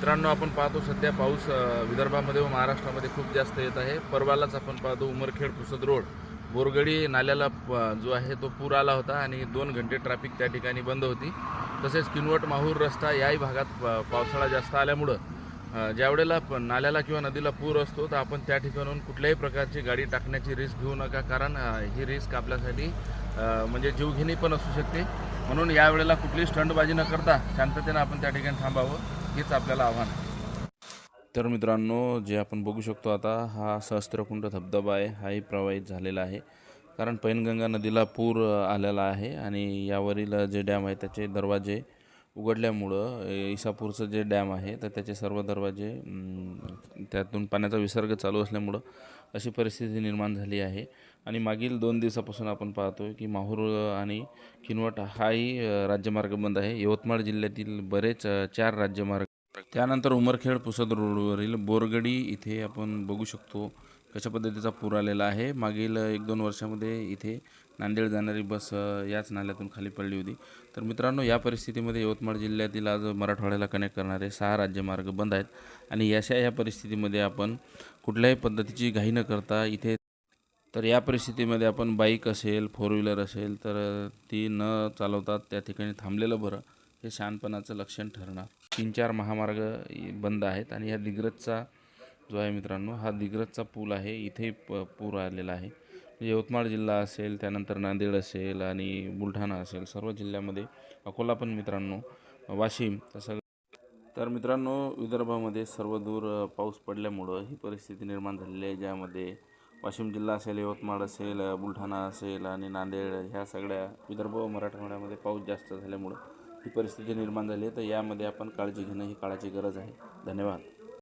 मित्रांनो आपण पाहतो सध्या पाऊस विदर्भामध्ये व महाराष्ट्रामध्ये खूप जास्त येत आहे. परवालाच आपण पाहतो उमरखेड पुसद रोड. बोरगडी नाल्याला जो आहे तो पूर आला होता आणि दोन घंटे ट्रॅफिक त्या ठिकाणी बंद होती. तसेच किनवट माहूर रस्ता याही भागात पावसाळा जास्त आल्यामुळं ज्यावेळेला नाल्याला किंवा नदीला पूर असतो तर आपण त्या ठिकाणून कुठल्याही प्रकारची गाडी टाकण्याची रिस्क घेऊ नका. कारण ही रिस्क आपल्यासाठी म्हणजे जीवघेणी पण असू शकते. म्हणून यावेळेला कुठलीही स्टंटबाजी न करता शांततेनं आपण त्या ठिकाणी थांबावं. हेच आपल्याला आव्हान आहे. तर मित्रांनो जे आपण बघू शकतो आता हा सहस्त्रकुंड धबधबा आहे हाही प्रवाहित झालेला आहे. कारण पैनगंगा नदीला पूर आलेला आहे आणि यावरील जे डॅम आहे त्याचे दरवाजे उघडल्यामुळं इसापूरचं जे डॅम आहे तर त्याचे सर्व दरवाजे त्यातून पाण्याचा विसर्ग चालू असल्यामुळं अशी परिस्थिती निर्माण झाली आहे. आणि मागील दोन दिवसापासून आपण पाहतो की माहूर आणि किनवट हाही राज्यमार्ग बंद आहे. यवतमाळ जिल्ह्यातील बरेच चार राज्यमार्ग. त्यानंतर उमरखेड पुसद रोडवरील बोरगडी इथे आपण बघू शकतो. कशा पद्धतीचा पूर आलेला आहे? मागील एक दोन वर्षामध्ये इथे नांदेड जाणारी बस याच नाल्यातून खाली पडली होती. तर मित्रांनो या परिस्थितीमध्ये यवतमाळ जिल्ह्यातील आज मराठवाड्याला कनेक्ट करणारे सहा राज्यमार्ग बंद आहेत. आणि अशा या परिस्थितीमध्ये आपण कुठल्याही पद्धतीची घाई न करता इथे तर या परिस्थितीमध्ये आपण बाईक असेल फोर व्हीलर असेल तर ती न चालवता त्या ठिकाणी थांबलेलं बरं. हे शहाणपणाचं लक्षण ठरणार. तीन चार महामार्ग बंद आहेत. आणि या दिग्रजचा जो आहे मित्रांनो हा दिग्रजचा पूल आहे. इथे प पूर आलेला आहे. म्हणजे यवतमाळ जिल्हा असेल त्यानंतर नांदेड असेल आणि बुलढाणा असेल सर्व जिल्ह्यामध्ये अकोला पण मित्रांनो वाशिम तसं. तर मित्रांनो विदर्भामध्ये सर्वदूर दूर पाऊस पडल्यामुळं ही परिस्थिती निर्माण झालेली आहे ज्यामध्ये वाशिम जिल्हा असेल यवतमाळ असेल बुलढाणा असेल आणि नांदेड ह्या सगळ्या विदर्भ व मराठवाड्यामध्ये पाऊस जास्त झाल्यामुळं ही परिस्थिती निर्माण झाली आहे. तर यामध्ये आपण काळजी घेणं ही काळाची गरज आहे. धन्यवाद.